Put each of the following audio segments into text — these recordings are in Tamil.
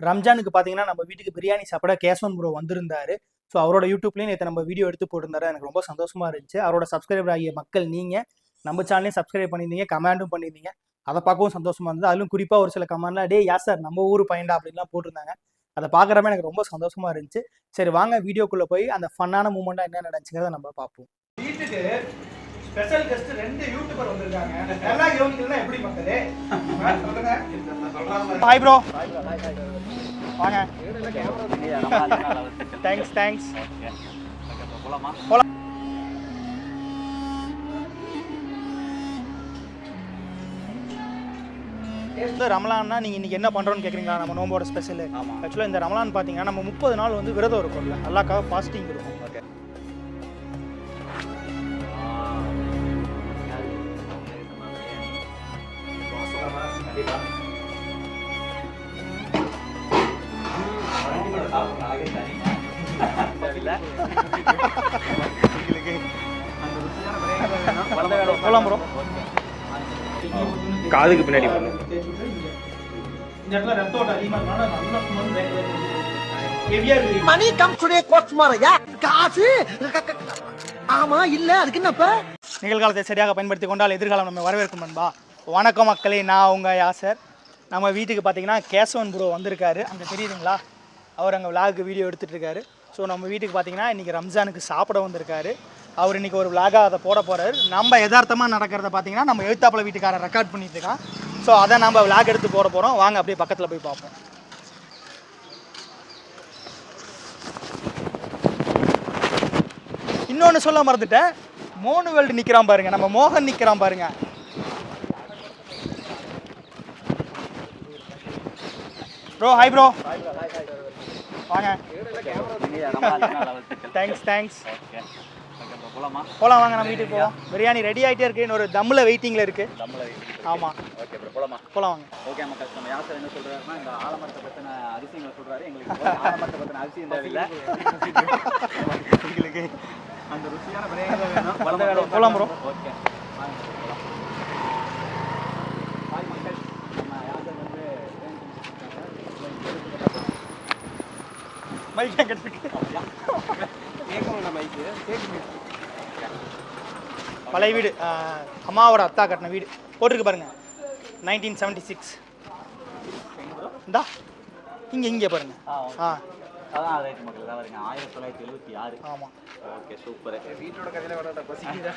ரம்ஜானுக்கு பார்த்தீங்கன்னா நம்ம வீட்டுக்கு பிரியாணி சாப்பிட கேசவன் ப்ரோ வந்திருந்தாரு. ஸோ அவரோட யூடியூப்லேயும் நேற்று நம்ம வீடியோ எடுத்து போட்டிருந்தாரு. எனக்கு ரொம்ப சந்தோஷமாக இருந்துச்சு. அவரோட சப்ஸ்கிரைபர் ஆகிய மக்கள் நீங்கள் நம்ம சேனலையும் சப்ஸ்கிரைப் பண்ணியிருந்தீங்க கமெண்டும் பண்ணியிருந்தீங்க. அதை பார்க்கவும் சந்தோஷமாக இருந்தது. அதிலும் குறிப்பாக ஒரு சில கமெண்ட்லாம் டே யா சார்? நம்ம ஊர் பையன்டா? அப்படின்லாம் போட்டிருந்தாங்க. அதை பார்க்குறப்ப எனக்கு ரொம்ப சந்தோஷமாக இருந்துச்சு. சரி வாங்க வீடியோக்குள்ளே போய் அந்த ஃபன்னான மூமெண்ட்டாக என்ன நடந்துச்சுங்கிறத நம்ம பார்ப்போம். வீட்டுக்கு ஸ்பெஷல் கெஸ்ட் ரெண்டு யூடியூபர் வந்திருக்காங்க. நல்லா யோகிக்கலாம் எப்படி மக்களே ஹாய் ப்ரோ வாங்க. தேங்க்ஸ் தேங்க்ஸ் இந்த ரமலான்னா நீங்கள் இன்னைக்கு என்ன பண்ணுறோன்னு கேட்குறீங்களா நம்ம நோம்போட ஸ்பெஷல் ஆக்சுவலாக இந்த ரமலான் பார்த்தீங்கன்னா நம்ம முப்பது நாள் வந்து விரதம் இருக்கும்ல. அல்லாக்காக ஃபாஸ்டிங் இருக்கும். போலாம் ப்ரோ காதுக்கு பின்னாடி மணி கம் டுடே கோட் மாரையா காசு? ஆமா இல்ல அதுக்கு என்னப்ப நிகழ்காலத்தை சரியாக பயன்படுத்தி கொண்டால் எதிர்காலம் நம்ம வரவேற்கும் நண்பா. வணக்கம் மக்களே நான் உங்கள் யாசர். நம்ம வீட்டுக்கு பார்த்தீங்கன்னா கேசவன் ப்ரோ வந்திருக்காரு. அங்கே தெரியுதுங்களா? அவர் அங்கே விலாகுக்கு வீடியோ எடுத்துகிட்டு இருக்காரு. ஸோ நம்ம வீட்டுக்கு பார்த்தீங்கன்னா இன்றைக்கி ரம்ஜானுக்கு சாப்பிட வந்திருக்காரு. அவர் இன்றைக்கி ஒரு விலாகாக அதை போட போகிறாரு நம்ம யதார்த்தமாக நடக்கிறத பார்த்தீங்கன்னா நம்ம எழுத்தாப்புல வீட்டுக்காரர் ரெக்கார்ட் பண்ணிட்டு இருக்கான். ஸோ அதை நம்ம விலாக் எடுத்து போட போகிறோம் வாங்க அப்படியே பக்கத்தில் போய் பார்ப்போம். இன்னொன்று சொல்ல மறந்துட்டேன். மோனு வேல்டு நிற்கிறான் பாருங்க. நம்ம மோகன் நிற்கிறான் பாருங்க. ப்ரோ ஹாய் ப்ரோ வாங்க. தேங்க்ஸ் தேங்க்ஸ் போலாம்? வாங்க நம்ம வீட்டுக்கு போவோம். பிரியாணி ரெடி ஆகிட்டே இருக்கு. இன்னொரு தம்மில் வெயிட்டிங்கில் இருக்கு. ஆமாம் போலாம்? வாங்க. ஓகே மக்கள் நம்ம யாசர் என்ன சொல்றாருன்னா இந்த ஆலமரத்தை பத்தின அதிசயங்களை சொல்றாரு. எங்களுக்கு ஆலமரத்தை பத்தின அதிசயம் தேவையில்லை. எங்களுக்கு அந்த ருசியான பிரியாணி வேணும். போலாம் bro. ஓகே வாங்க போலாம். ஹாய் மக்கள் நம்ம யாசர் வந்து மைக் எங்க இருக்கு? கேட்கணும் நம்ம இது பழைய வீடு அம்மாவோட அத்தா கட்டின வீடு. போட்டிருக்கு பாருங்க. நைன்டீன் செவன்டி சிக்ஸ் இந்தா இங்கே இங்கே பாருங்க. ஆ. அதான் ரைட் மக்கள் தான் வருங்க ஆயிரத்தி தொள்ளாயிரத்தி எழுபத்தி ஆறு. ஆமாம் ஓகே சூப்பர் வீட்டோட கதையில வர பசிக்குதா?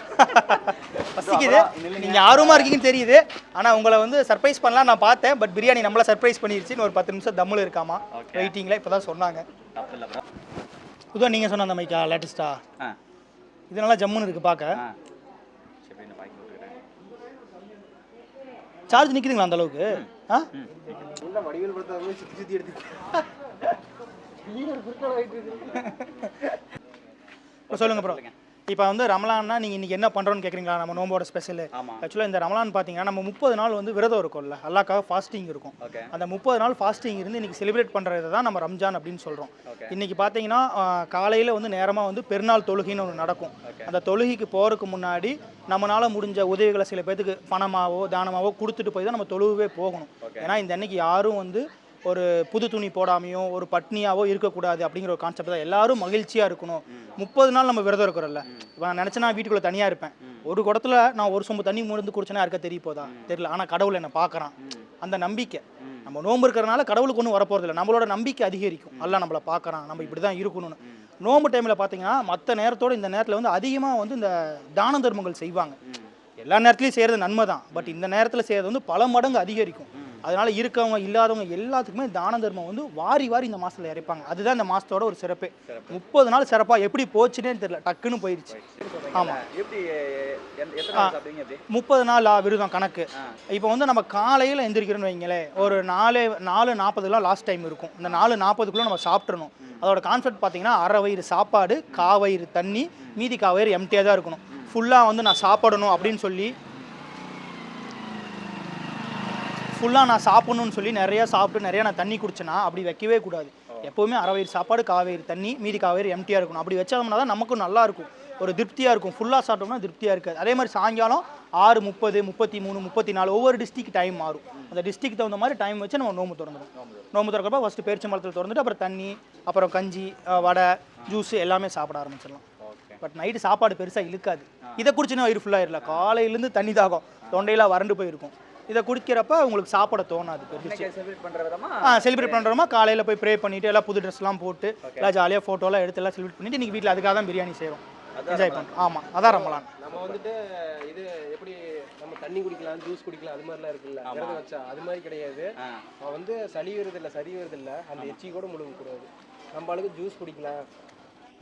பசிக்குது. நீங்கள் ஆர்வமாக இருக்கீங்கன்னு தெரியுது. ஆனால் உங்களை வந்து சர்ப்ரைஸ் பண்ணலாம் நான் பார்த்தேன். பட் பிரியாணி நம்மள சர்ப்ரைஸ் பண்ணிருச்சுன்னு ஒரு பத்து நிமிஷம் தம்மில் இருக்காமா. வெயிட்டிங்கில் இப்போ தான் சொன்னாங்க. இதுதான் நீங்கள் சொன்ன அந்த மைக்கா இது நல்லா ஜம்முன்னு இருக்குது பார்க்க சார்ஜ் நிற்குதுங்களா அந்த அளவுக்கு? ஆ? சொல்லுங்கள் ப்ரோ இப்போ வந்து ரமலான்னா நீங்கள் இன்றைக்கி என்ன பண்ணுறோன்னு கேட்குறீங்களா நம்ம நோம்போட ஸ்பெஷல் ஆக்சுவலாக இந்த ரமலான் பார்த்தீங்கன்னா நம்ம முப்பது நாள் வந்து விரதம் இருக்கும்ல. அல்லாக்காக ஃபாஸ்டிங் இருக்கும். அந்த முப்பது நாள் ஃபாஸ்டிங் இருந்து இன்றைக்கி செலிப்ரேட் பண்ணுறது தான் நம்ம ரம்ஜான் அப்படின்னு சொல்கிறோம் இன்றைக்கி பார்த்தீங்கன்னா காலையில் வந்து நேரமாக வந்து பெருநாள் தொழுகைன்னு ஒன்று நடக்கும். அந்த தொழுகைக்கு போகிறதுக்கு முன்னாடி நம்மளால் முடிஞ்ச உதவிகளை சில பேத்துக்கு பணமாவோ தானமாவோ கொடுத்துட்டு போய் தான் நம்ம தொழுவே போகணும். ஏன்னா இந்த அன்னைக்கு யாரும் வந்து ஒரு புது துணி போடாமையோ ஒரு பட்னியாவோ இருக்கக்கூடாது அப்படிங்கிற ஒரு கான்செப்ட் தான். எல்லாரும் மகிழ்ச்சியாக இருக்கணும். முப்பது நாள் நம்ம விரதம் இருக்கிறோம்ல. இப்போ நான் நினச்சேன்னா வீட்டுக்குள்ளே தனியாக இருப்பேன். ஒரு குடத்துல நான் ஒரு சொம்பு தண்ணி முழுந்து குடிச்சேன்னா இருக்க தெரிய போதா? தெரியல. ஆனால் கடவுள் என்னை பார்க்குறான். அந்த நம்பிக்கை. நம்ம நோன்பு இருக்கிறனால கடவுளுக்கு ஒன்றும் வரப்போறதில்ல. நம்மளோட நம்பிக்கை அதிகரிக்கும். எல்லாம் நம்மளை பார்க்குறான். நம்ம இப்படி தான் இருக்கணும்னு. நோன்பு டைமில் பார்த்தீங்கன்னா மற்ற நேரத்தோட இந்த நேரத்தில் வந்து அதிகமாக வந்து இந்த தான தர்மங்கள் செய்வாங்க. எல்லா நேரத்துலையும் செய்கிறது நன்மை தான் பட் இந்த நேரத்தில் செய்கிறது வந்து பல மடங்கு அதிகரிக்கும். அதனால இருக்கவங்க இல்லாதவங்க எல்லாத்துக்குமே தான தர்மம் வந்து வாரி வாரி இந்த மாசத்துல இறைப்பாங்க. அதுதான் இந்த மாசத்தோட ஒரு சிறப்பு. முப்பது நாள் சிறப்பா எப்படி போச்சுன்னே தெரியல. டக்குன்னு போயிடுச்சு. ஆமா. எப்படி எந்த- எத்தனை நாள் சாப்பிடுவீங்க எப்படி? முப்பது நாள் விரதம் கணக்கு. இப்போ வந்து நம்ம காலையில் எந்திரிக்கிறோன்னு வைங்களேன் ஒரு நாலு நாலு நாற்பதுலாம் லாஸ்ட் டைம் இருக்கும். இந்த நாலு நாற்பதுக்குள்ளே நம்ம சாப்பிட்றணும் அதோட கான்செப்ட் பார்த்தீங்கன்னா அரை வயிறு சாப்பாடு கா வயிறு தண்ணி மீதி கா வயிறு எம்டியாக தான் இருக்கணும். ஃபுல்லாக வந்து நான் சாப்பிடணும் அப்படின்னு சொல்லி ஃபுல்லாக நான் சாப்பிடணும்னு சொல்லி நிறைய சாப்பிட்டு நிறைய நான் தண்ணி குடிச்சேன்னா அப்படி வைக்கவே கூடாது. எப்போவுமே அரை வயிறு சாப்பாடு காவேரி தண்ணி மீதி காவேரி எம்டியாக இருக்கணும். அப்படி வச்சோம்னா தான் நமக்கும் நல்லா இருக்கும். ஒரு திருப்தியாக இருக்கும். ஃபுல்லாக சாப்பிட்டோம்னா திருப்தியாக இருக்காது. அதே மாதிரி சாயங்காலம் ஆறு முப்பது முப்பத்தி மூணு முப்பத்தி நாலு ஒவ்வொரு டிஸ்ட்ரிக்ட் டைம் மாறும். அந்த டிஸ்ட்ரிக்ட் தகுந்த மாதிரி டைம் வச்சு நம்ம நோம்பு திறந்துடும். நோம்பு திறக்கிறப்ப ஃபஸ்ட்டு பேரிச்சம்பழத்தில் திறந்துட்டு அப்புறம் தண்ணி அப்புறம் கஞ்சி வடை ஜூஸ் எல்லாமே சாப்பிட ஆரம்பிச்சிடலாம். பட் நைட்டு சாப்பாடு பெருசாக இழுக்காது. இதை குடிச்சுன்னா வயிறு ஃபுல்லாக இருல காலையிலேருந்து தண்ணி தாகம். தொண்டையெல்லாம் வறண்டு போயிருக்கும். இதை குடிக்கிறப்ப உங்களுக்கு சாப்பிட தோணாது ஆ செலிப்ரேட் பண்ணுறோமா காலையில் போய் ப்ரே பண்ணிட்டு எல்லாம் புது ட்ரெஸ்லாம் போட்டு எல்லாம் ஜாலியாக ஃபோட்டோலாம் எடுத்து எல்லாம் செலிப்ரேட் பண்ணிட்டு இன்னைக்கு வீட்டில் அதுக்காக தான் பிரியாணி செய்கிறோம் என்ஜாய் பண்ணுறோம் ஆமாம் அதான் ரமலான். நம்ம வந்துட்டு இது எப்படி நம்ம தண்ணி குடிக்கலாம் ஜூஸ் குடிக்கலாம் அது மாதிரிலாம் இருக்குல்ல. விரதம் வச்சா அது மாதிரி கிடையாது. அவன் வந்து சளி வருது இல்லை சரி வருது இல்லை அந்த எச்சி கூட முழுங்க கூடாது நம்ம ஆளுக்கு ஜூஸ் குடிக்கலாம்.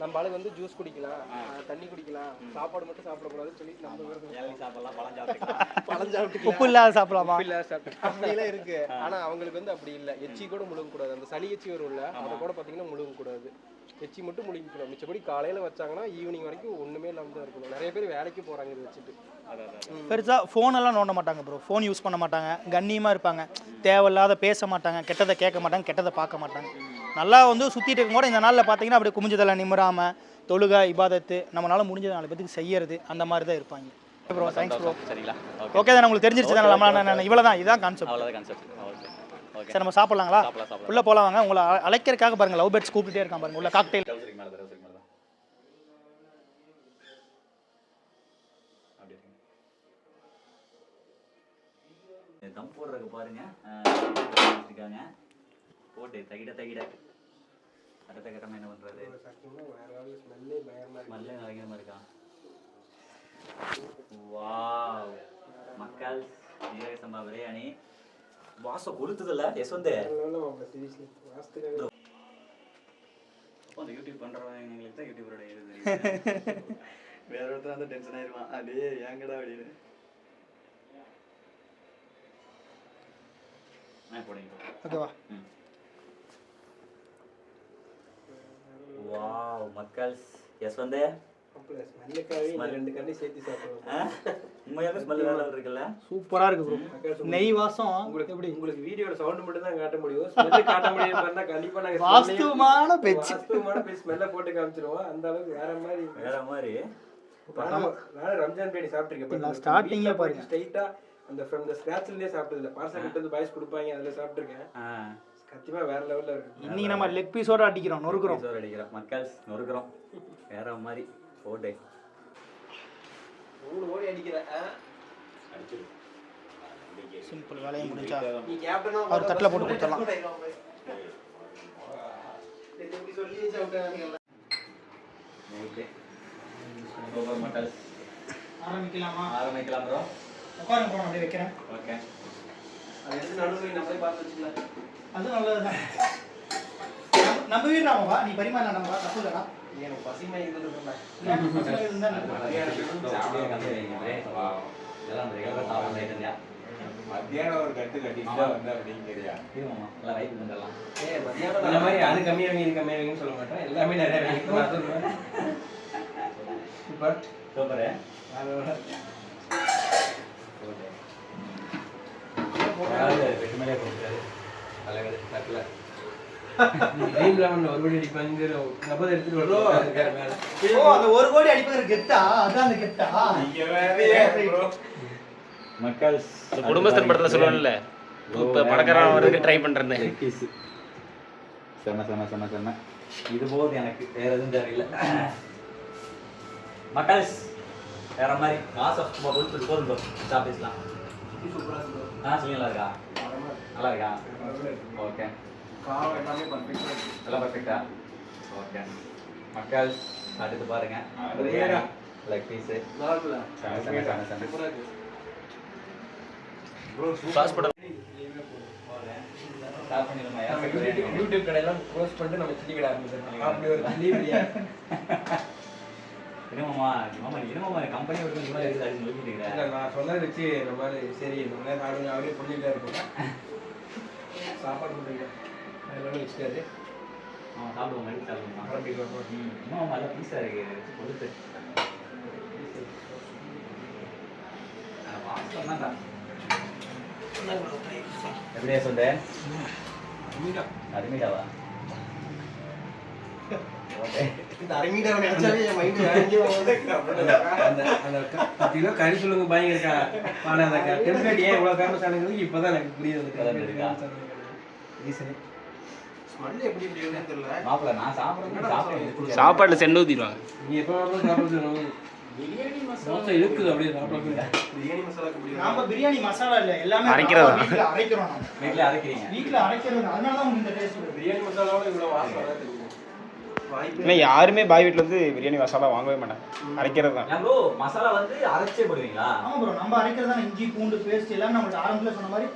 நம்ம ஆளுக்கு வந்து ஜூஸ் குடிக்கலாம் தண்ணி குடிக்கலாம் சாப்பாடு மட்டும் சாப்பிடக்கூடாதுன்னு சொல்லி நம்ம சாப்பிடலாம் பழம் சாப்பிட்டுக்கலாம். பழம் சாப்பிட்டுக்கலாம். உப்பு இல்லாத சாப்பிடலாமா? இல்ல சாப்பிட்டு அப்படிலாம் இருக்கு. ஆனா அவங்களுக்கு வந்து அப்படி இல்ல. எச்சி கூட முழுங்க கூடாது. அந்த சளி எச்சி வரும்ல அதை கூட பாத்தீங்கன்னா முழுங்க கூடாது. எச்சி மட்டும் முழுங்கிக்கணும் மிச்சப்படி காலையில வச்சாங்கன்னா ஈவினிங் வரைக்கும் ஒண்ணுமே இல்லாம தான் இருக்கணும். நிறைய பேர் வேலைக்கு போறாங்க இதை வச்சுட்டு. பெருசாக ஃபோனெல்லாம் நோண்ட மாட்டாங்க ப்ரோ ஃபோன் யூஸ் பண்ண மாட்டாங்க. கண்ணியமாக இருப்பாங்க. தேவையில்லாத பேச மாட்டாங்க. கெட்டதை கேட்க மாட்டாங்க. கெட்டதை பார்க்க மாட்டாங்க. நல்லா வந்து சுற்றிட்டு இருக்கும் கூட இந்த நாளில் பார்த்தீங்கன்னா அப்படியே குமிஞ்சதெல்லாம் நிமிராமல் தொழுகை இபாதத்து நம்மளால முடிஞ்ச நாலு பேத்துக்கு செய்யறது அந்த மாதிரி தான் இருப்பாங்க ப்ரோ தேங்க்ஸ் ப்ரோ சரிங்களா? ஓகே தான் உங்களுக்கு தெரிஞ்சிருச்சு தானே நம்மளால இவ்வளோ தான் இதுதான் கான்செப்ட் அவ்வளோதான் கான்செப்ட் ஓகே சரி நம்ம சாப்பிட்லாங்களா? உள்ளே போகலாம் வாங்க உங்களை அ- அழைக்கிறதுக்காக பாருங்க லவ் பேர்ட்ஸ் கூப்பிட்டுட்டே இருக்கான் பாருங்க உள்ள காக்டெயில் அப்படி தம் போடுறதுக்கு பாருங்க. போட்டு தகிட தகிட. அடுத்த கட்டமாக என்ன பண்ணுறது ஸ்மெல்லே பயங்கரமாக இருக்கா. வாவ். மக்கள் ஜீரக சம்பா பிரியாணி. வாசம் கொளுத்துதில்ல யஸ்வந்த் அப்போ அந்த யூடியூப் பண்ணுறவங்க எங்களுக்கு தான் யூடியூபரோட இது தெரியும் வேற ஒருத்தர் வந்து டென்ஷன் ஆயிருவான். அடே ஏங்கடா அப்படின்னு. நான் போடுங்க ஓகேவா ம் வாவ் மக்கள் யஸ்வந்த் அப்பல ஸ்மெல்லுக்காகவே இந்த ரெண்டு கண்ணி சேர்த்து சாப்பிடுவோம் உண்மையாவே ஸ்மெல் வேலை இருக்குல்ல? சூப்பராக இருக்கு ப்ரோ நெய் வாசம். உங்களுக்கு எப்படி? உங்களுக்கு வீடியோட சவுண்ட் மட்டும் தான் காட்ட முடியும். காட்ட முடியும் கண்டிப்பா நாங்க வாஸ்துவமான பேச்சு வாஸ்துவமான பேச்சு. ஸ்மெல்ல போட்டு காமிச்சிருவோம். அந்த அளவுக்கு வேற மாதிரி. வேற மாதிரி? ரம்ஜான் பிரியாணி சாப்பிட்டிருக்கேன் பாருங்க. ஸ்ட்ரைட்டா அந்த ஃப்ரம் த ஸ்கிராச்ல இருந்தே சாப்பிட்டது இல்ல பார்சல் கிட்ட வந்து பாய்ஸ் கொடுப்பாங்க அதுல சாப்பிட்டிருக்கேன். சத்தியமா வேற லெவல்ல இருக்கு. இன்னைக்கு நம்ம லெக் பீஸோட அடிக்கிறோம் நொறுக்குறோம். சோறு அடிக்கிறோம். மக்கள் நொறுக்குறோம். வேற மாதிரி. போட்டு மூணு ஓடி அடிக்கிற சிம்பிள் வேலையை கேப்டனா அவர் தட்டில் போட்டு கொடுத்துடலாம். ஆரம்பிக்கலாமா? ஆரம்பிக்கலாம் ப்ரோ உட்காருங்க ப்ரோ அப்படியே வைக்கிறேன். ஓகே அது எடுத்து நடுவில் நம்மளே பார்த்து வச்சுக்கலாம். அது நல்லதுதான். நம்ம- நம்ம வீடு நாமவா நீ பரிமாற நம்ம தப்பு இல்லடா. எனக்கு பசிமை சாப்பிட ஐட்டம் மத்தியானம் ஒரு கட்டு கட்டிட்டு வந்து அப்படிங்கிறியா எல்லாம் ரைட் பண்ணிடலாம் ஏய் மத்தியானம் இந்த மாதிரி அது கம்மியா வைங்க இது வைங்கன்னு சொல்ல மாட்டேன் எல்லாமே நிறைய வைங்க. But super. மேலே கொடுக்குறாரு ட்ரீம் லெவனில் ஒரு படி அடிப்பாங்கிற நபர் எடுத்துட்டு ஓ அந்த ஒரு கோடி அடிப்பது கெத்தா? அதான் அந்த கெத்தா. மக்கள் குடும்பஸ்தன் படத்துல சொல்லுவாங்கல்ல இப்ப பணக்காரன் ட்ரை பண்றேன்னு. செம்ம செம்ம செம்ம செம்ம இது போதும் எனக்கு வேற எதுவும் தெரியல மக்கள் வேற மாதிரி காசு போதும் bro. சாப்பிடலாம் ஆ சொல்லுங்க நல்லா இருக்கா நல்லா இருக்கா ஓகே காரம் எல்லாமே பர்ஃபெக்டாக எல்லாம் பர்ஃபெக்டா ஓகே மக்கள் அடுத்து பாருங்க. லெக் பீஸு பண்ணிடுமா நம்ம யூடியூப் கடையெல்லாம் க்ளோஸ் பண்ணிட்டு நம்ம சில்லி கடை ஆரம்பிச்சிடலாம். அப்படி ஒரு சில்லி பிரியாணி. இருமாமா மாமா இருமாமா கம்பெனி ஒரு இருக்கிறேன் நான் சொன்னதை வச்சு இந்த மாதிரி சரி இந்த மாதிரி சாப்பிடுங்க அவரே இருக்கும் சாப்பாடு பண்ணுறீங்க அதெல்லாம் வச்சுட்டாரு அவன் சாப்பிடுவோம் மறுபடியும் சாப்பிடுவோம் ஆரம்பிக்கலாம் ம் இன்னும் நல்லா பீஸாக இருக்கு கொடுத்து. எப்படியா சொல்ற? அருமைடாவா? இந்த அரை மீட்டர் நினைச்சாவே என் மைண்ட் வேலைக்கே போகுது அந்த அந்த க- பத்து கிலோ கறி சொல்லுங்க பாய்ங்க இருக்கா ஆனா டெம்ப்ளேட் ஏன் இவ்வளவு ஃபேமஸ் ஆனது இப்பதான் எனக்கு புரியுது அதான்? ரீசன் ஸ்மெல் எப்படி இப்படி இருக்குன்னு தெரியல. மாப்பிள்ள நான் சாப்பிடுறேன் சாப்பிடுறேன் சாப்பாட்டில் சென்று ஊற்றிடுவாங்க நீ எப்போ வேணாலும் சாப்பிடுறது தோசை இருக்குது அப்படியே சாப்பிட பிரியாணி மசாலா இல்ல எல்லாமே அரைக்கிறதா? வீட்ல அரைக்கிறோம் நம்ம வீட்டில் அரைக்கிறீங்க? வீட்ல அரைக்கிறது அதனால தான் உங்களுக்கு இந்த டேஸ்ட் பிரியாணி மசாலாவோட இவ்வளவு வாசனை வராது தெரியும் வாய்ப்பே இல்லை. யாருமே பாய் வீட்டில் வந்து பிரியாணி மசாலா வாங்கவே மாட்டாங்க. அரைக்கிறது தான். மசாலா வந்து அரைச்சே போடுவீங்களா? ஆமா ப்ரோ நம்ம அரைக்கிறது தான் இஞ்சி பூண்டு பேஸ்ட் எல்லாமே நம்மளுக்கு ஆரம்பத்துல சொன்ன மாதிரி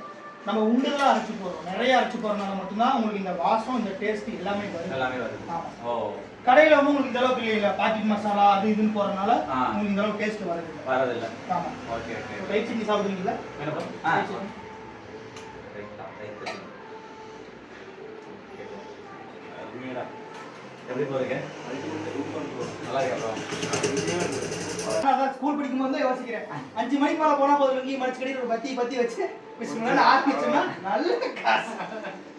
நம்ம உண்டுலாம் அரைச்சு போடுறோம். நிறைய அரைச்சு போறதுனால மட்டும்தான் உங்களுக்கு இந்த வாசம் இந்த டேஸ்ட் எல்லாமே வருது. எல்லாமே வருது. ஓ. கடையில வந்து உங்களுக்கு இந்த அளவுக்கு இல்லை பாக்கெட் மசாலா அது இதுன்னு போறதுனால. உங்களுக்கு இந்த அளவுக்கு டேஸ்ட் வரது இல்லை வரதில்லை ஆமா. Okay okay. ரைட் சில்லி சாப்பிடுவீங்களா ஆ. எப்படி போறீங்க நல்லா இருக்கா ப்ரோ அதான் ஸ்கூல் படிக்கும் போது தான் யோசிக்கிறேன். அஞ்சு மணிக்கு மேல போனா போதும். இங்கேயும் மடிச்சு கட்டி ஒரு பத்தி பத்தி வச்சு பிஸ்மில்லான்னு ஆரம்பிச்சோம்னா நல்ல காசு.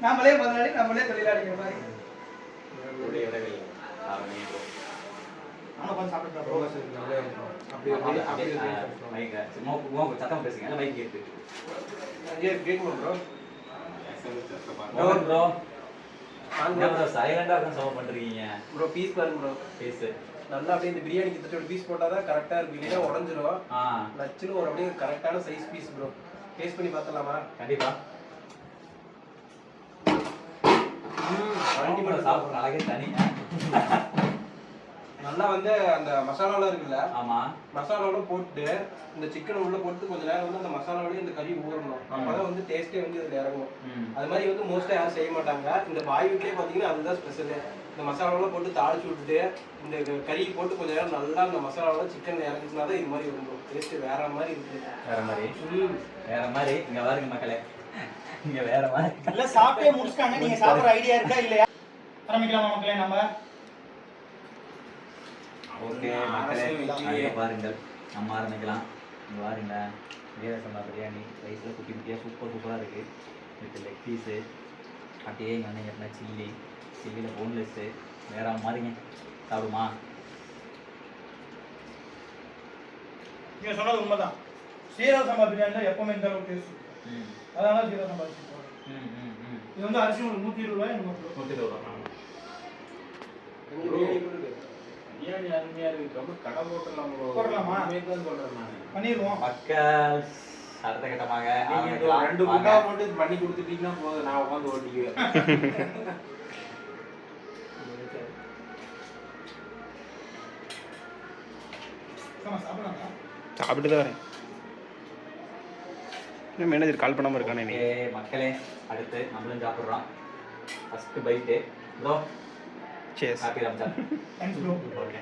நம்மளே முதலாளி நம்மளே தொழிலாளிங்கிற மாதிரி. சும்மா சத்தம் பேசுங்க. மைக் கேட்டு கேட்குமா ப்ரோ ப்ரோ சைலண்டா சர்வ் பண்றீங்க ப்ரோ பீஸ் பாருங்க ப்ரோ பேசு நல்லா அப்படியே இந்த பிரியாணி கிட்ட ஒரு பீஸ் போட்டால் தான் கரெக்டாக இருக்கு இல்லைன்னா உடஞ்சிரும். நச்சுன்னு ஒரு அப்படியே கரெக்டான சைஸ் பீஸ் ப்ரோ டேஸ்ட் பண்ணி பார்த்தலாமா கண்டிப்பா. வண்டி மட்டும் சாப்பிட்ற அழகே தனி. நல்லா வந்து அந்த மசாலாலாம் இருக்குல்ல? ஆமா. மசாலாவோட போட்டு இந்த சிக்கனை உள்ள போட்டு கொஞ்ச நேரம் வந்து அந்த மசாலாவோடய இந்த கறி ஊறணும். அப்பதான் வந்து டேஸ்ட்டே வந்து இதுல இறங்கும். அது மாதிரி வந்து மோஸ்ட்டாக யாரும் செய்ய மாட்டாங்க. இந்த பாய் வீட்லேயே பார்த்தீங்கன்னா அதுதான் ஸ்பெஷலு இந்த மசாலாவெல்லாம் போட்டு தாளிச்சு விட்டுட்டு இந்த கறி போட்டு கொஞ்ச நேரம் நல்லா அந்த மசாலாவோட சிக்கன் இறங்குச்சுனா தான் இது மாதிரி வரும் டேஸ்ட் வேற மாதிரி இருக்கு வேற மாதிரி? வேற மாதிரி? இங்க பாருங்க மக்களே. இங்க வேற மாதிரி. இல்ல சாப்பிட்டே முடிச்சிட்டாங்க. நீங்க சாப்பிடுற ஐடியா இருக்கா இல்லையா? ஆரம்பிக்கலாமா மக்களே நம்ம? ஓகே மக்களே அங்க பாருங்கள். நம்ம ஆரம்பிக்கலாம். இங்க பாருங்க. ஜீரக சம்பா பிரியாணி. ரைஸில் குட்டி குட்டியாக சூப்பர் சூப்பராக இருக்கு. வித் லெக் பீஸு அப்படியே இங்கே வந்து என்ன சில்லி. சில்லியில் போன்லெஸ்ஸு வேற மாதிரிங்க. சாப்பிடுமா? நீங்க சொன்னது உண்மைதான். சீரக சம்பா பிரியாணில எப்பவுமே இந்த அளவுக்கு டேஸ்ட் அதனால சீரக சம்பா இது வந்து அரிசி ஒரு நூத்தி இருபது ரூபாய் நூற்றி இருபது ரூபா. பிரியாணி அருமையா இருக்கு ரொம்ப கடை போட்டுடலாம் bro. போடலாமா? தான் சொல்றேன் நானு. பண்ணிடுவோம் மக்கள் அடுத்த கட்டமாக நீங்க ரெண்டு. குண்டா மட்டும் பண்ணி கொடுத்துட்டீங்கன்னா போதும் நான் உட்காந்து ஓட்டிக்குவேன் சாப்பிட்டு தான் வரேன் மேனேஜர் கால் பண்ணாமல் இருக்கானே மக்களே அடுத்து நம்மளும் சாப்பிட்றோம் first bite bro happy Ramzan thanks bro okay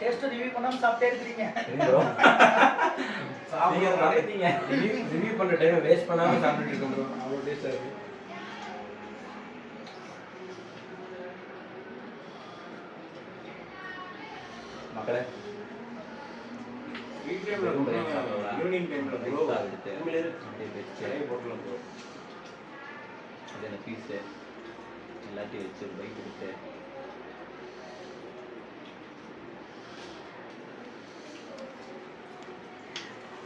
taste review பண்ணாம சாப்பிட்டே இருக்கிறீங்க. சரி ப்ரோ நீங்க நடத்தீங்க ரிவ்யூ பண்ற டைம் வேஸ்ட் பண்ணாம சாப்பிட்டுட்டு இருக்கோம் bro. அவ்வளவு டேஸ்டா இருக்கு. மக்களே டைம்ல ஈவினிங் டைம்ல ப்ரோ எடுத்து அப்படியே வச்சு நிறைய போட்டலாம் ப்ரோ அது அந்த பீஸு எல்லாத்தையும் வச்சு பைக் எடுத்து.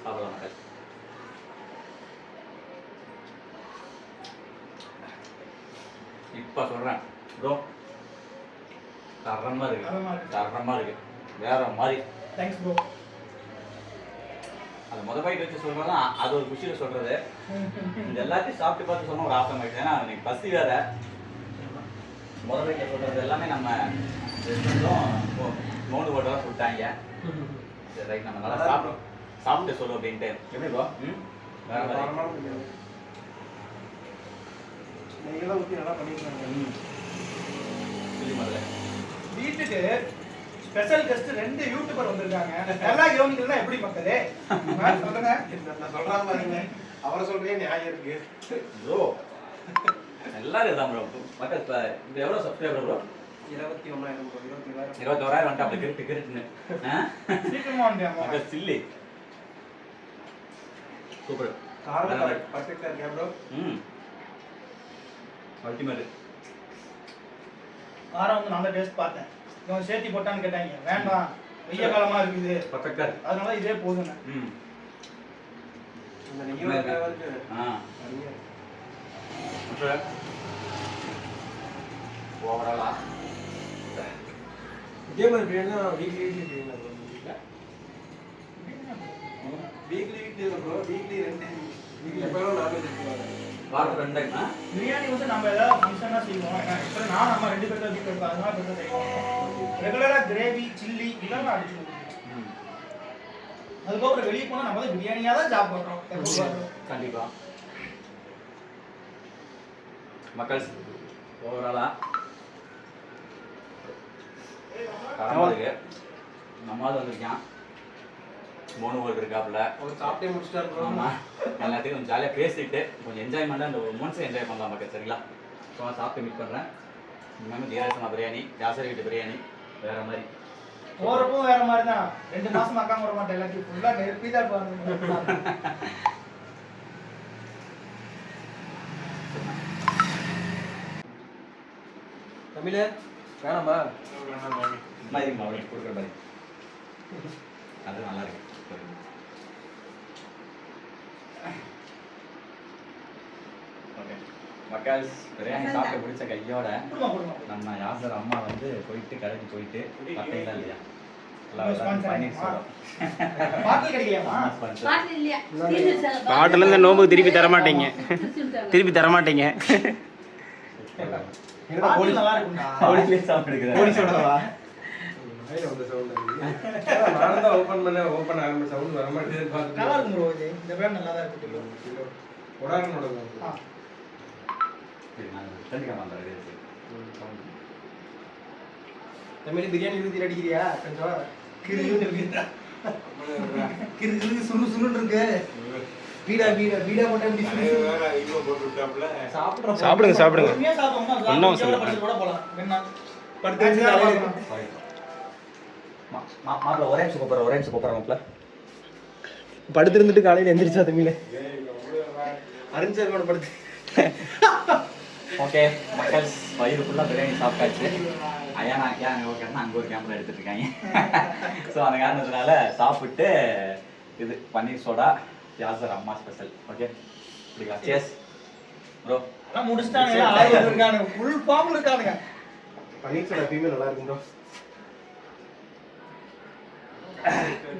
சாப்பிடலாம் இப்போ சொல்கிறேன் ப்ரோ தரமாக இருக்கு. தரமா இருக்கு. தரமாக இருக்கு. வேற மாதிரி. தேங்க்ஸ் ப்ரோ அந்த முத பைட் வச்சு சொல்றதா அது ஒரு குஷியில் சொல்றது. இந்த எல்லாத்தையும் சாப்பிட்டு பார்த்து சொன்ன ஒரு ஆசை ஆயிடுச்சு ஏன்னா எனக்கு பசி வேற. முத பைட்டை சொல்றது எல்லாமே நம்ம நோண்டு போட்டு தான் சொல்லிட்டாங்க சரி ரைட். நம்ம நல்லா சாப்பிடும் சாப்பிட்டு சொல்லு அப்படின்ட்டு. எப்படி ப்ரோ ம்? வேற ஊற்றி நல்லா பண்ணிருக்காங்க ம். சொல்லி முதல்ல வீட்டுக்கு ஸ்பெஷல் கெஸ்ட் ரெண்டு யூடியூபர் வந்திருக்காங்க. நல்லா கவனிக்கலன்னா எப்படி மக்களே? சொல்லுங்க. நான் சொல்றான் பாருங்க. அவரை சொல்றே நியாயம் இருக்கு. ப்ரோ எல்லாரும் இதான் ப்ரோ மக்கள் இப்போ இப்போ எவ்வளோ சப்ஸ்கிரைபர் ப்ரோ இருபத்தி ஒன்னாயிரம் இருபத்தி இருபத்தோராயிரம் வந்துட்டு அப்படி கிருட்டு கிருட்டுன்னு சில்லி. சூப்பர். காரணம் பர்ஃபெக்டா இருக்கா ப்ரோ ம். அல்டிமேட் காரம் வந்து நல்ல டேஸ்ட் பார்த்தேன். இவன் சேர்த்தி போட்டான்னு கேட்டாங்க. வேண்டாம் வெய்ய காலமா இருக்குது. இருக்கு அதனால இதே போதுங்க. ஓவராலா? இதே மாதிரி biryani weekly weekly biryani bro weekly weekly இல்லை ப்ரோ வீக்லி ரெண்டு. வீக்லி எப்போ நான்வெஜ் எடுத்துவாங்க வாரத்தில் ரெண்டு டைமா பிரியாணி வந்து நம்ம ஏதாவது ஃபங்க்ஷனாக செய்வோம். நான் நம்ம ரெண்டு பேர் தான் வீட்டில் இருக்கோம் அதனால பெருசாக செய்வோம் ரெகுலராக கிரேவி சில்லி இதெல்லாம் அடிச்சு கொடுப்போம். அதுக்கப்புறம் வெளியே போனால் நம்ம தான் பிரியாணியாக தான் சாப்பிட்றோம் எப்போ பார்த்தாலும். கண்டிப்பா. மக்கள் ஓவராலா தரமா இருக்கு நம்மளாவது வந்திருக்கான். மூணு ஊருக்கு இருக்காப்புல. அவர் சாப்பிட்டே முடிச்சிட்டாரு ப்ரோ ஆமா. எல்லாத்தையும் கொஞ்சம் ஜாலியாக பேசிட்டு கொஞ்சம் என்ஜாய்மெண்ட்டாக அந்த ஒரு மந்த்ஸ் என்ஜாய் பண்ணலாம் மக்கள் சரிங்களா? ஸோ நான் சாப்பிட்டு மீட் பண்ணுறேன் இனிமேல் ஜீராசமா பிரியாணி ஜாசரி வீட்டு பிரியாணி வேற மாதிரி. போகிறப்போ வேற மாதிரி தான் ரெண்டு மாசம் அக்காம வர மாட்டேன். எல்லாத்தையும் ஃபுல்லாக நெருப்பி தான் பாருங்க தமிழ வேணாமா? மாதிரி அவளுக்கு கொடுக்குற மாதிரி அது நல்லா இருக்கு. ஓகே மக்கள் பிரியாணி சாப்பிட்டு பிடிச்ச கையோட நம்ம யாசர் அம்மா வந்து போயிட்டு கடைக்கு போயிட்டு பட்டையில இல்லையா. பாட்டில் இருந்து நோம்புக்கு திருப்பி தர மாட்டீங்க திருப்பி தர மாட்டீங்க என்னடா தமிழ் பிரியாணி ஊத்தி அடிக்கிறியா? கொஞ்சம் கிருகிருன்னு இருக்கு. கிரு கிரு சுரு சுருன்னு இருக்கு. வீடா வீடா வீடா போட்டா சாப்பிடுங்க, சாப்பிடுங்க. பொறுமையா சாப்பிடுவோமா. ஒண்ணும் சாப்பிட்டு அவசரம் படுத்து கூட போலாம் வேணா. படுத்து வச்சு தலையில Sorry. மா- மா- மாப்பிள ஒரே நிமிஷம் கூப்பிட்றேன் ஒரே நிமிஷம் கூப்பிட்றேன் மாப்பிள படுத்திருந்துட்டு காலையில எந்திரிச்சா தமிழ் கூட படுத்து ஓகே மக்கள் வயிறு ஃபுல்லாக பிரியாணி சாப்பிட்டாச்சு. ஐயா நான் ஏன் அங்கே ஓகேன்னா அங்கே ஒரு கேமரா எடுத்துட்டு இருக்காங்க ஸோ அந்த காரணத்தினால சாப்பிட்டு இது பன்னீர் சோடா யாசர் அம்மா ஸ்பெஷல் ஓகே இப்படிங்களா சேஸ் ப்ரோ எல்லாம் முடிச்சிட்டானுங்க ஆர்வம் இருக்கானுங்க. ஃபுல் ஃபார்ம்ல இருக்கானுங்க. பன்னீர் சோடா எப்பயுமே நல்லா இருக்கும் bro.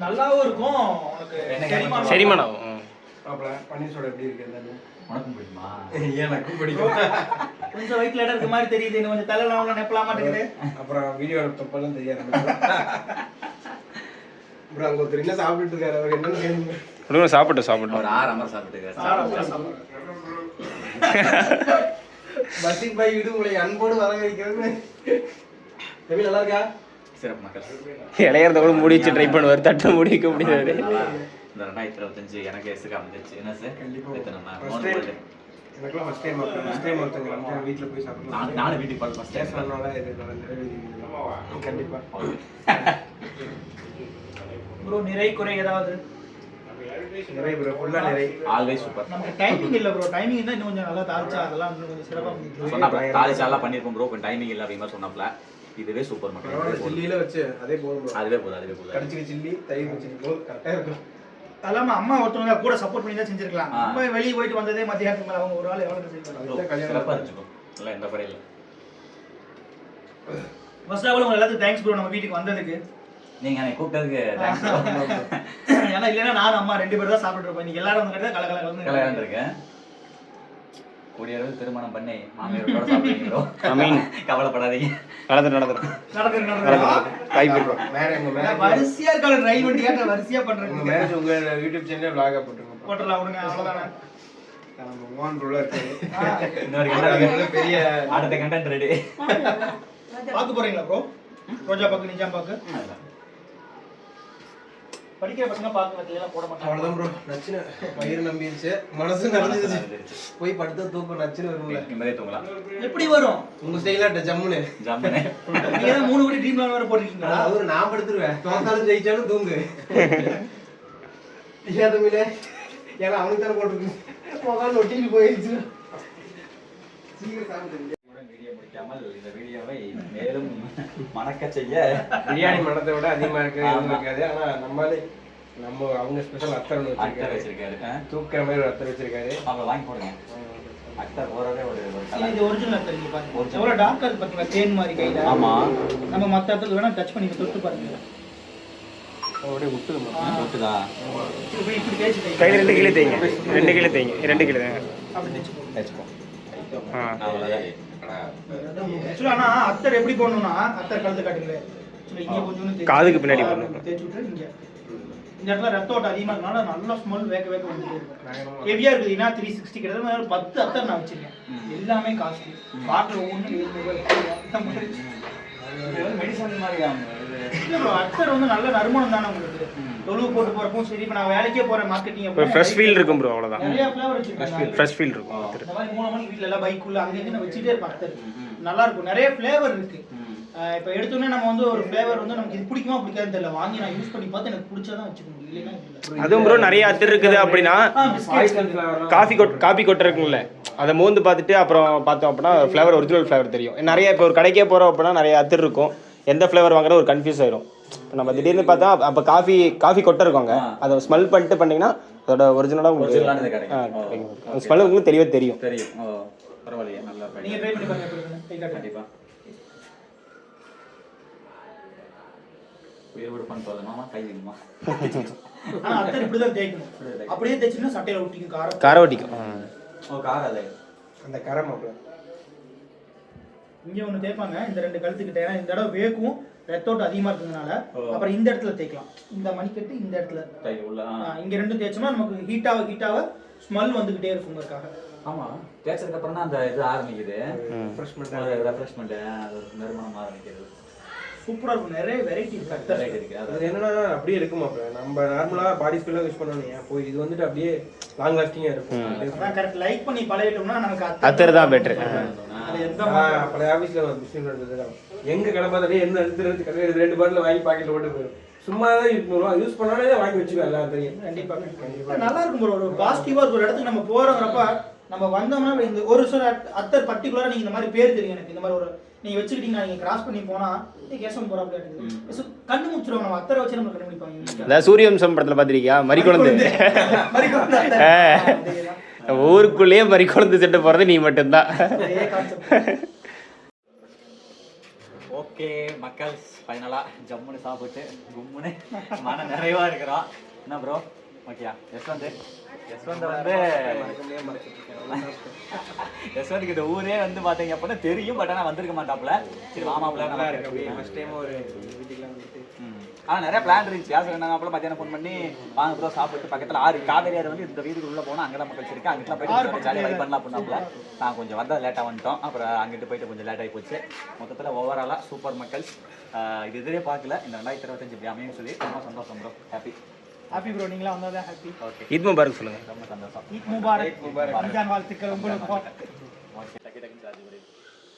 நல்லாவும் இருக்கும் உனக்கு செரிமானம் செரிமானம். பன்னீர் சோடா எப்படி இருக்கு எல்லாமே? உனக்கும் பிடிக்குமா? எனக்கும் பிடிக்கும். கொஞ்சம் வயிற்றுல இடம் இருக்க மாதிரி தெரியுது. இன்னும் கொஞ்சம் தலைலாம் நெப்பலாம் மாட்டேங்குது. அப்புறம் வீடியோ தப்பெல்லாம் தெரியாது. ப்ரோ அங்க ஒருத்தர் என்ன சாப்பிட்டுட்டு இருக்காரு? அவர் என்னன்னு கேளுங்க. கொடுங்க சாப்பிட்டு சாப்பிட்டு ஒரு ஆறு அமர் சாப்பிட்டுருக்காரு. பஸ்ஸிங் பை விடு உங்களை அன்போடு வரவேற்கிறது தமிழ் நல்லா இருக்கா? சிறப்பு மக்கள். இளையறத கூட மூடி வச்சு ட்ரை பண்ணுவார் தட்டை முடிக்க முடியாது. இந்த ரெண்டாயிரத்தி இருபத்தஞ்சு எனக்கு எசுக்கு அமைஞ்சிருச்சு. என்ன சார்? கண்டிப்பா. எத்தனை நாள்? First மூணு time. birthday. எனக்குலாம் ஃபர்ஸ்ட் டைம் ஃபர்ஸ்ட் டைம் ஒருத்தங்க ரம்ஜான் வீட்டில் போய் நானும் சாப்பிடலாம் நானும் வீட்டுக்கு பார்த்து ஃபஸ்ட் டைம் பேசுறதுனால இது நல்லா நிறைவேறி கண்டிப்பா. ப்ரோ நிறை குறை ஏதாவது? நிறைய ப்ரோ ஃபுல்லா நிறைய ஆல்வேஸ் சூப்பர் நமக்கு டைமிங் இல்ல ப்ரோ டைமிங் தான் இன்னும் கொஞ்சம் நல்லா தாளிச்சா அதெல்லாம் இன்னும் கொஞ்சம் சிறப்பா பண்ணிக்கலாம் சொன்னாப்ல தாலிச்சாலாம் பண்ணிருப்போம் ப்ரோ கொஞ்சம் டைமிங் இல்லை அப்படிங்கிற சொன்னாப்ல இதுவே சூப்பர் மக்கள். சில்லியில வச்சு அதே போதும் bro. அதுவே போதும் அதுவே போதும். கடிச்சிக்க சில்லி தயிர் வச்சுக்க போதும் கரெக்டாக இருக்கும். அல்லாம அம்மா ஒருத்தவங்க கூட சப்போர்ட் பண்ணி தான் செஞ்சிருக்கலாம். நம்ம வெளியே போயிட்டு வந்ததே மத்தியானத்துக்கு மேல அவங்க ஒரு ஆள் எவ்வளவு இருந்துச்சுக்கோ இல்லை எந்த குறையும் இல்லை. ஃபர்ஸ்ட் ஆஃப் ஆல் உங்க எல்லாத்துக்கும் தேங்க்ஸ் ப்ரோ நம்ம வீட்டுக்கு வந்ததுக்கு. நீங்க என்னை கூப்பிட்டதுக்கு தேங்க்ஸ் ஏன்னா இல்லைன்னா நானும் அம்மா ரெண்டு பேரும் தான் சாப்பிட்டு இருப்போம் இன்னைக்கு எல்லாரும் வந்து கல கல கல்யாணம் கலந்து இருக்கேன். கூடிய அளவு திருமணம் பண்ணி மாமியாரோட. கவலைப்படாதீங்க. உங்க ஏன்னா மேரேஜ் வரிசையா இருக்காங்க பண்ணி கேட்ட வரிசையா பண்றேன் மேரேஜ் உங்க யூடியூப் சேனல்ல vlog போட்டுருங்க. போட்டலாம் விடுங்க அவ்வளவுதானே. பெரிய அடுத்த கண்டென்ட் ரெடி பாக்கு போறீங்களா ப்ரோ ரோஜா பாக்கு நிஜாம் பாக்கு? படிக்கிற பசங்க பார்க்க எல்லாம் போட மாட்டாங்க. அவ்வளோதான் ப்ரோ நச்சுன்னு வயிறு நம்பிடுச்சு மனசு நிறைஞ்சிருச்சு போய் படுத்தா தூக்கம் நச்சுன்னு வரும்ல. நிம்மதியாக தூங்கலாம். எப்படி வரும்? உங்க ஸ்டைலாட்ட நீங்க தான் மூணு கோடி ட்ரீம் வேற போட்டிருக்கீங்களா? அவரு நான் படுத்துருவேன். தோத்தாலும் ஜெயிச்சாலும் தூங்கு. இல்லையா தமிழ ஏன்னா அவனுக்கு தானே போட்டுருக்கு. உட்காந்து ஒட்டிட்டு போயிடுச்சு சீக்கிரம் சாப்பிட்டு முடிக்காமல் இந்த வீடியோவை மேலும் மணக்க செய்ய. பிரியாணி மனத்தை விட அதிகமா இருக்கு இருக்காது. ஆனா நம்மளால நம்ம அவங்க ஸ்பெஷல் அத்தர் வச்சிருக்காரு. வச்சிருக்காரு? தூக்குற மாதிரி ஒரு அத்தர் வச்சிருக்காரு. அவங்க வாங்கி போடுங்க. போறதே ஒரு இது ஒரிஜினல் தெரிஞ்சு பாருங்க. எவ்வளவு டார்க்கா இருக்கு பாத்தீங்களா? தேன் மாதிரி கையில. ஆமா. நம்ம மத்த இடத்துல வேணா டச் பண்ணி தொட்டு பாருங்க. அப்படியே கை கையில் ரெண்டு கிலோ தேய்ங்க. ரெண்டு கிலோ தேய்ங்க. ரெண்டு கிலோ தேங்க அப்படி அவ்வளோதான் ஆனா அத்தர் எப்படி போடணும்னா அத்தர் கழுத்து காட்டுங்களே இங்க காதுக்கு பின்னாடி போடணும். தேய்ச்சி விட்டு இங்க இந்த இடத்துல ரத்த ஓட்டம் அதிகமா இருக்கனால நல்லா ஸ்மெல் வேக வேக வந்துட்டே இருக்கும் ஹெவியா இருக்குதுன்னா த்ரீ சிக்ஸ்டி கிட்ட பத்து அத்தர் நான் வச்சிருக்கேன் எல்லாமே காஸ்ட்லி பாட்டில் ஒவ்வொன்றும் மெடிசன் மாதிரி இல்ல bro, அத்தர் வந்து நல்ல நறுமணம் தானே உங்களுக்கு? தொழுவு போட்டு போறப்பவும் சரி இப்போ நான் வேலைக்கே போறேன் மார்க்கெட்டிங் ஃப்ரெஷ் ஃபீல் இருக்கும் ப்ரோ அவ்வளோதான் நிறைய ஃபிளேவர் வச்சிருக்கேன் ஃப்ரெஷ் ஃபீல் இருக்கும். இந்த மாதிரி மூணு மணிக்கு வீட்ல எல்லாம் பைக்குள்ள அங்க இங்க வச்சுட்டே இருப்பேன் நல்லா இருக்கும். நிறைய ஃபிளேவர் இருக்கு. இப்போ எடுத்தோடனே நம்ம வந்து ஒரு ஃபிளேவர் வந்து நமக்கு இது பிடிக்குமா பிடிக்காதுன்னு தெரியல. வாங்கி நான் யூஸ் பண்ணி பார்த்து எனக்கு பிடிச்சதான் வச்சுக்க முடியும் இல்லைன்னா இல்ல. அதுவும் ப்ரோ நிறைய அத்தர் இருக்குது அப்படின்னா காஃபி கொட் காபி கொட்டை இருக்குங்கள அதை மோந்து பார்த்துட்டு அப்புறம் பார்த்தோம் அப்படின்னா ஃப்ளேவர் ஒரிஜினல் ஃப்ளேவர் தெரியும். நிறைய இப்போ ஒரு கடைக்கே போகிறோம் அப்படின்னா நிறைய அத்தர் இருக்கும். எந்த ஃப்ளேவர் வாங்குற ஒரு கன்ஃபியூஸ் ஆயிரும். இப்போ நம்ம திடீர்னு பார்த்தா அப்போ காஃபி காஃபி கொட்டை இருக்குங்க அதை ஸ்மெல் பண்ணிட்டு பண்ணிங்கன்னா அதோட ஒரிஜினலாக உங்களுக்கு ஸ்மெல் உங்களுக்கு தெளிவாக தெரியும். தெரியும். பரவாயில்லையே. நல்லா நீங்க ட்ரை பண்ணி பாருங்க எப்படி இருக்குன்னு. கை காட்டுங்க கண்டிப்பா உயிர் விடுப்பான்னு கை ஆனா அத்தர் இப்படிதான் தேய்க்கணும். அப்படியே தேய்ச்சிங்கன்னா சட்டையில ஒட்டிக்கும் காரம் கார வட்டிக்கும் ஓ கார் அது அந்த கரை மாப்பிள்ள இங்க ஒண்ணு தேய்ப்பாங்க. இந்த ரெண்டு கழுத்துக்கிட்ட. ஏன்னா இந்த இடம் வேக்கும் ரத்தோட்டம் அதிகமா இருக்கிறதுனால. அப்புறம் இந்த இடத்துல தேய்க்கலாம். இந்த மணிக்கட்டு இந்த இடத்துல. கை இங்க ரெண்டும் தேய்ச்சோம்னா நமக்கு ஹீட்டாக ஹீட்டாக ஸ்மெல் வந்துகிட்டே இருக்குங்கிறதுக்காக ஆமா. தேய்ச்சதுக்கு அப்புறம் தான் அந்த இது ஆரம்பிக்குது. ரெஃப்ரெஷ்மெண்ட் ரெஃப்ரெஷ்மெண்ட் அது நறுமணம் ஆரம்பிக்கிறது சூப்பரா இருக்கும். நிறைய வெரைட்டி இருக்கு. அத்தர் Variety இருக்கு அது என்னன்னா அப்படியே இருக்கும் நம்ம நார்மலா பாடி ஸ்பில்லாம் யூஸ் பண்ணணும் போய் இது வந்துட்டு அப்படியே லாங் லாஸ்டிங்கா இருக்கும். அதான் கரெக்ட் லைக் பண்ணி பழகிட்டோம்னா நமக்கு அத்தர் தான் மாதிரி? பழைய ஆபீஸ்ல ஒரு பிசினஸ் நடந்தது எங்க பார்த்தாலே என்ன எடுத்து எடுத்து கடை எடுத்து ரெண்டு பாட்டில் வாங்கி பாக்கெட்ல போட்டு போயிடும். சும்மா தான் யூஸ் பண்ணுவோம் யூஸ் பண்ணாலே வாங்கி வச்சுக்கோ எல்லாம் தெரியும். கண்டிப்பா கண்டிப்பா. நல்லா இருக்கும். ஒரு பாசிட்டிவா இருக்கும். ஒரு இடத்துக்கு நம்ம போறோங்கிறப்ப நம்ம வந்தோம்னா இந்த ஒரு சில அத்தர் பர்டிகுலரா நீங்க இந்த மாதிரி பேர் தெரியும் எனக்கு. இந்த மாதிரி ஒரு நீங்க வச்சுக்கிட்டீங்கன்னா நீங்க கிராஸ் பண்ணி போனா ஏய், கேசவன் போறாப்ல இருக்குது கண்ணு முடிச்சிருவாங்க நம்ம அத்தரை வச்சு நம்ம கண்டுபிடிப்பாங்க. அதாவது சூரியவம்சம் படத்தில் பார்த்துருக்கியா மறிக்குழந்து. ஊருக்குள்ளேயே மறிக்குழந்து செட்டு போகிறது நீ மட்டும்தான். ஓகே மக்கள் ஃபைனலாக ஜம்முன்னு சாப்பிட்டு கும்முன்னு மன நிறைவா இருக்கிறோம். என்ன ப்ரோ ஓகேயா? யஸ்வந்த் வந்து யஸ்வந்த்க்கு இந்த ஊரே வந்து பார்த்தீங்க அப்படின்னா தெரியும் பட் ஆனால் வந்திருக்க மாட்டாப்புல. சரி மாமாப்புல நல்லா இருக்கு ஃபர்ஸ்ட் டைம் ஒரு வீட்டுக்குலாம் வந்துட்டு ஆ நிறைய பிளான் இருந்துச்சு. யார் சொன்னாங்க அப்பல மத்தியானம் ஃபோன் பண்ணி வாங்க ப்ரோ சாப்பிட்டு பக்கத்தில் ஆறு காவேரி ஆறு வந்து இந்த வீட்டுக்கு உள்ள போனால் அங்கே தான் மக்கள் இருக்கு அங்கிட்ட போயிட்டு ஜாலியாக பண்ணலாம் அப்படின்னாப்புல. நான் கொஞ்சம் வந்தா லேட்டாக வந்துட்டோம். அப்புறம் அங்கிட்டு போயிட்டு கொஞ்சம் லேட் ஆகி போச்சு. மொத்தத்தில் ஓவராலாக சூப்பர் மக்கள். இது எதிரே பார்க்கல. இந்த ரெண்டாயிரத்தி இருபத்தஞ்சு இப்படி அமையும் சொல்லி ரொம்ப சந்தோஷம் ப்ரோ ஹாப்பி ஹாப்பி ப்ரோ நீங்களா வந்தா ஹாப்பி ஓகே ஈத் முபாரக் சொல்லுங்க. ரொம்ப சந்தோஷம். ஈத் முபாரக் ரம்ஜான் வாழ்த்துக்கள் உங்களுக்கு ஓகே டக்கு டக்கு சார்ஜ்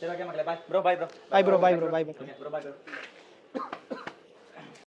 சரி ஓகே மக்களே bye bro bye bro bye bro bye bro bye bro bro bye bro